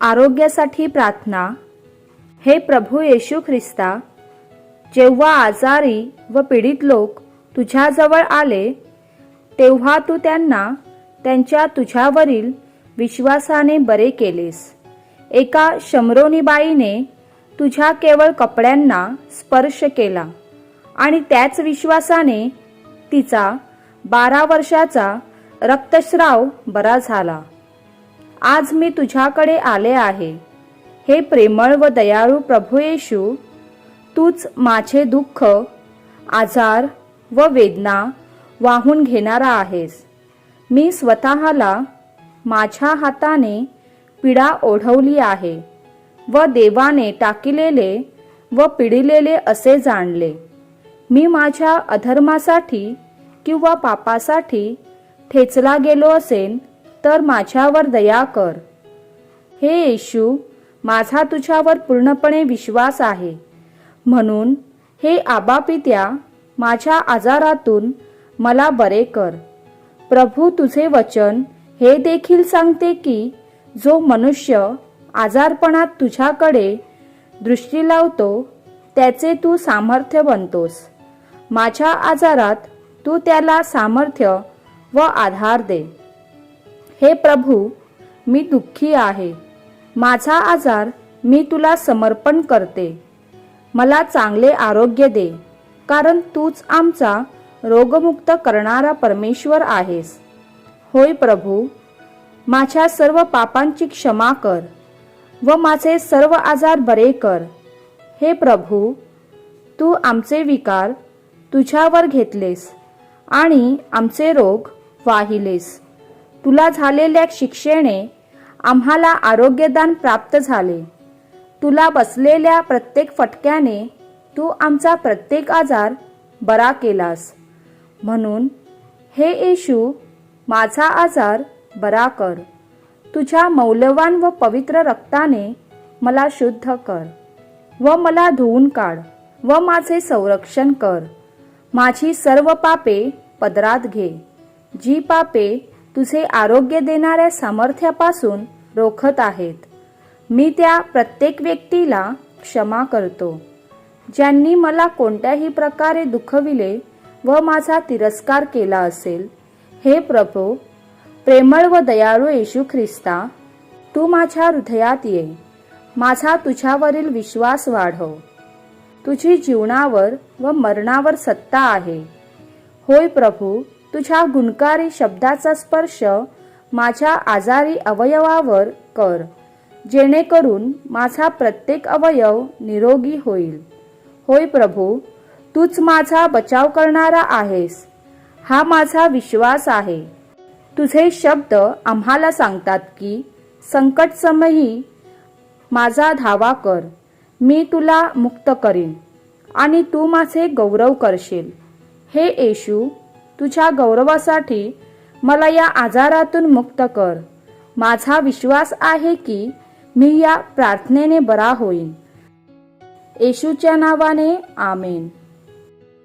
आरोग्यासाठी प्रार्थना. हे प्रभू येशू ख्रिस्ता जेव्हा आजारी व पीडित लोक तुझ्याजवळ आले तेव्हा तू त्यांना त्यांच्या तुझ्यावरील विश्वासाने बरे केलेस. एका शमरोनीबाईने तुझ्या केवळ कपड्यांना स्पर्श केला आणि त्याच विश्वासाने तिचा बारा वर्षाचा रक्तस्राव बरा झाला. आज मी तुझ्याकडे आले आहे. हे प्रेमळ व दयाळू प्रभू येशू तूच माझे दुःख आजार व वेदना वाहून घेणारा आहेस. मी स्वतःला माझ्या हाताने पीडा ओढवली आहे व देवाने टाकिलेले व पिडिलेले असे जाणले. मी माझ्या अधर्मासाठी किंवा पापासाठी ठेचला गेलो असेन तर माझ्यावर दया कर. हे येशू माझा तुझ्यावर पूर्णपणे विश्वास आहे. म्हणून हे आबा पित्या माझ्या आजारातून मला बरे कर. प्रभू तुझे वचन हे देखील सांगते की जो मनुष्य आजारपणात तुझ्याकडे दृष्टी लावतो त्याचे तू सामर्थ्य बनतोस. माझ्या आजारात तू त्याला सामर्थ्य व आधार दे. हे प्रभू मी दुःखी आहे. माझा आजार मी तुला समर्पण करते. मला चांगले आरोग्य दे कारण तूच आमचा रोगमुक्त करणारा परमेश्वर आहेस. होय प्रभू माझ्या सर्व पापांची क्षमा कर व माझे सर्व आजार बरे कर. हे प्रभू तू आमचे विकार तुझ्यावर घेतलेस आणि आमचे रोग वाहिलेस. तुला झालेल्या शिक्षेने आम्हाला आरोग्यदान प्राप्त झाले. तुला बसलेल्या प्रत्येक फटक्याने तू आमचा प्रत्येक आजार बरा केलास. म्हणून हे येशू माझा आजार बरा कर. तुझ्या मौल्यवान व पवित्र रक्ताने मला शुद्ध कर व मला धुवून काढ व माझे संरक्षण कर. माझी सर्व पापे पदरात घे. जी पापे तुझे आरोग्य देणाऱ्या सामर्थ्यापासून रोखत आहेत. मी त्या प्रत्येक व्यक्तीला क्षमा करतो. ज्यांनी मला कोणत्याही प्रकारे दुखविले व माझा तिरस्कार केला असेल हे प्रभू प्रेमळ व दयाळू येशू ख्रिस्ता तू माझ्या हृदयात ये. माझा तुझ्यावरील विश्वास वाढव. तुझी जीवनावर व मरणावर सत्ता आहे. होय प्रभू तुझ्या गुणकारी शब्दाचा स्पर्श माझ्या आजारी अवयवावर कर. जेणेकरून माझा प्रत्येक अवयव निरोगी होईल. होय प्रभू तूच माझा बचाव करणारा आहेस. हा माझा विश्वास आहे. तुझे शब्द आम्हाला सांगतात की संकट समयी माझा धावा कर. मी तुला मुक्त करीन आणि तू माझे गौरव करशील. हे येशू तुझ्या गौरवासाठी मला या आजारातून मुक्त कर. माझा विश्वास आहे की मी या प्रार्थनेने बरा होईन. येशूच्या नावाने आमेन.